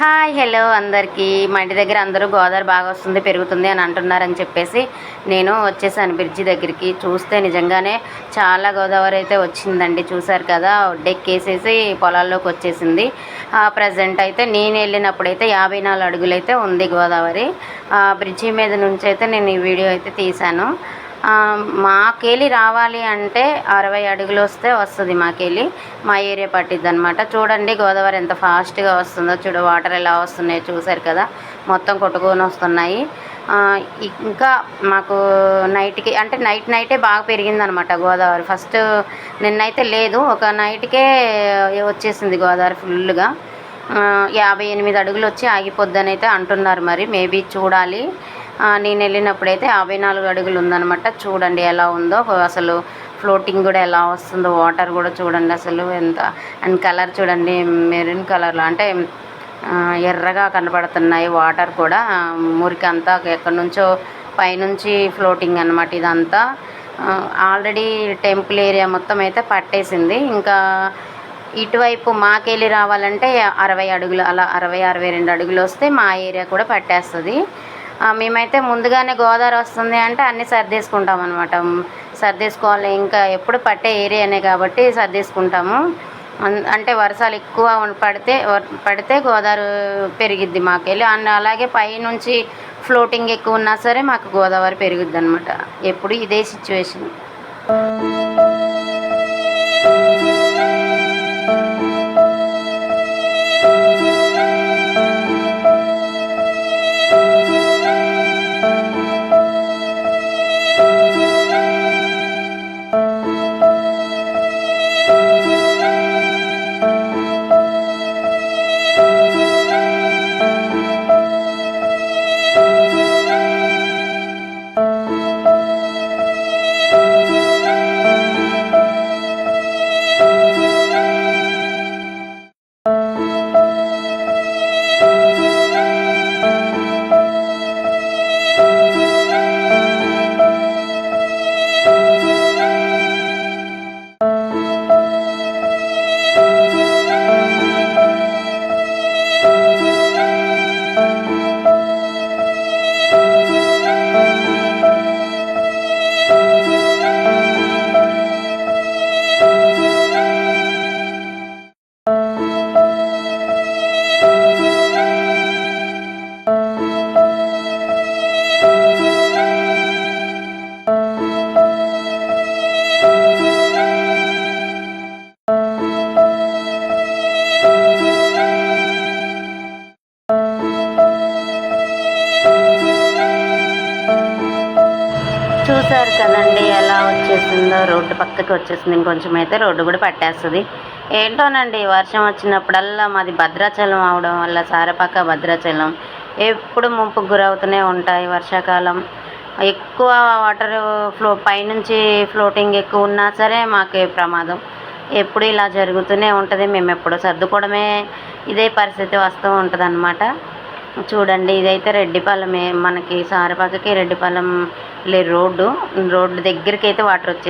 Hi hello అందరికీ. మా ఇంటి దగ్గర అందరూ గోదావరి బాగా వస్తుంది పెరుగుతుంది అని అంటున్నారని చెప్పేసి నేను వచ్చేసాను బ్రిడ్జి దగ్గరికి. చూస్తే నిజంగానే చాలా గోదావరి అయితే వచ్చిందండి. చూసారు కదా ఒడ్డెక్కేసేసి పొలాల్లోకి వచ్చేసింది. ప్రజెంట్ అయితే నేను వెళ్ళినప్పుడైతే యాభై నాలుగు అడుగులైతే ఉంది గోదావరి. ఆ బ్రిడ్జి మీద నుంచి అయితే నేను ఈ వీడియో అయితే తీశాను. మాకేలి రావాలి అంటే అరవై అడుగులు వస్తే వస్తుంది మాకెళ్ళి మా ఏరియా పట్టిద్ది అనమాట చూడండి గోదావరి ఎంత ఫాస్ట్గా వస్తుందో. చూడు వాటర్ ఎలా వస్తున్నాయో చూసారు కదా. మొత్తం కొట్టుకొని వస్తున్నాయి. ఇంకా మాకు నైట్కి అంటే నైట్ నైటే బాగా పెరిగిందనమాట గోదావరి. ఫస్ట్ నిన్నైతే లేదు. ఒక నైట్కే వచ్చేసింది గోదావరి ఫుల్గా. యాభై ఎనిమిది అడుగులు వచ్చి ఆగిపోద్దని అయితే అంటున్నారు మరి. మేబీ చూడాలి. నేను వెళ్ళినప్పుడైతే యాభై నాలుగు అడుగులు ఉందన్నమాట. చూడండి ఎలా ఉందో. అసలు ఫ్లోటింగ్ కూడా ఎలా వస్తుందో వాటర్ కూడా చూడండి అసలు ఎంత. అండ్ కలర్ చూడండి మెరూన్ కలర్లో అంటే ఎర్రగా కనబడుతున్నాయి వాటర్ కూడా. మురికి అంతా ఎక్కడి నుంచో పైనుంచి ఫ్లోటింగ్ అనమాట ఇదంతా. ఆల్రెడీ టెంపుల్ ఏరియా మొత్తం అయితే పట్టేసింది. ఇంకా ఇటువైపు మాకెళ్ళి రావాలంటే అరవై అడుగులు అలా అరవై అరవై రెండు అడుగులు వస్తే మా ఏరియా కూడా పట్టేస్తుంది. మేమైతే ముందుగానే గోదావరి వస్తుంది అంటే అన్నీ సర్దేసుకుంటాం అనమాట సర్దేసుకోవాలి. ఇంకా ఎప్పుడు పట్టే ఏరియానే కాబట్టి సర్దేసుకుంటాము. అంటే వర్షాలు ఎక్కువ పడితే పడితే గోదావరి పెరిగిద్ది మాకెళ్ళి అండ్ అలాగే పైనుంచి ఫ్లోటింగ్ ఎక్కువ ఉన్నా సరే మాకు గోదావరి పెరుగుద్ది అనమాట ఎప్పుడు ఇదే సిచ్యువేషన్ చూసారు కదండి ఎలా వచ్చేసిందో. రోడ్డు పక్కకి వచ్చేసింది. ఇంకొంచెం అయితే రోడ్డు కూడా పట్టేస్తుంది. ఏంటోనండి వర్షం వచ్చినప్పుడల్లా మాది భద్రాచలం అవడం వల్ల సారపాక భద్రాచలం ఎప్పుడు ముంపుకు గురవుతూనే ఉంటాయి వర్షాకాలం. ఎక్కువ వాటర్ ఫ్లో పైనుంచి ఫ్లోటింగ్ ఎక్కువ ఉన్నా సరే మాకు ప్రమాదం. ఎప్పుడు ఇలా జరుగుతూనే ఉంటుంది. మేము ఎప్పుడో సర్దుకోవడమే ఇదే పరిస్థితి వస్తూ ఉంటుంది చూడండి ఇదైతే రెడ్డిపాలెమే. మనకి సారపాకకి రెడ్డిపాలెం లే రోడ్డు. రోడ్డు దగ్గరికి అయితే వాటర్ వచ్చేసి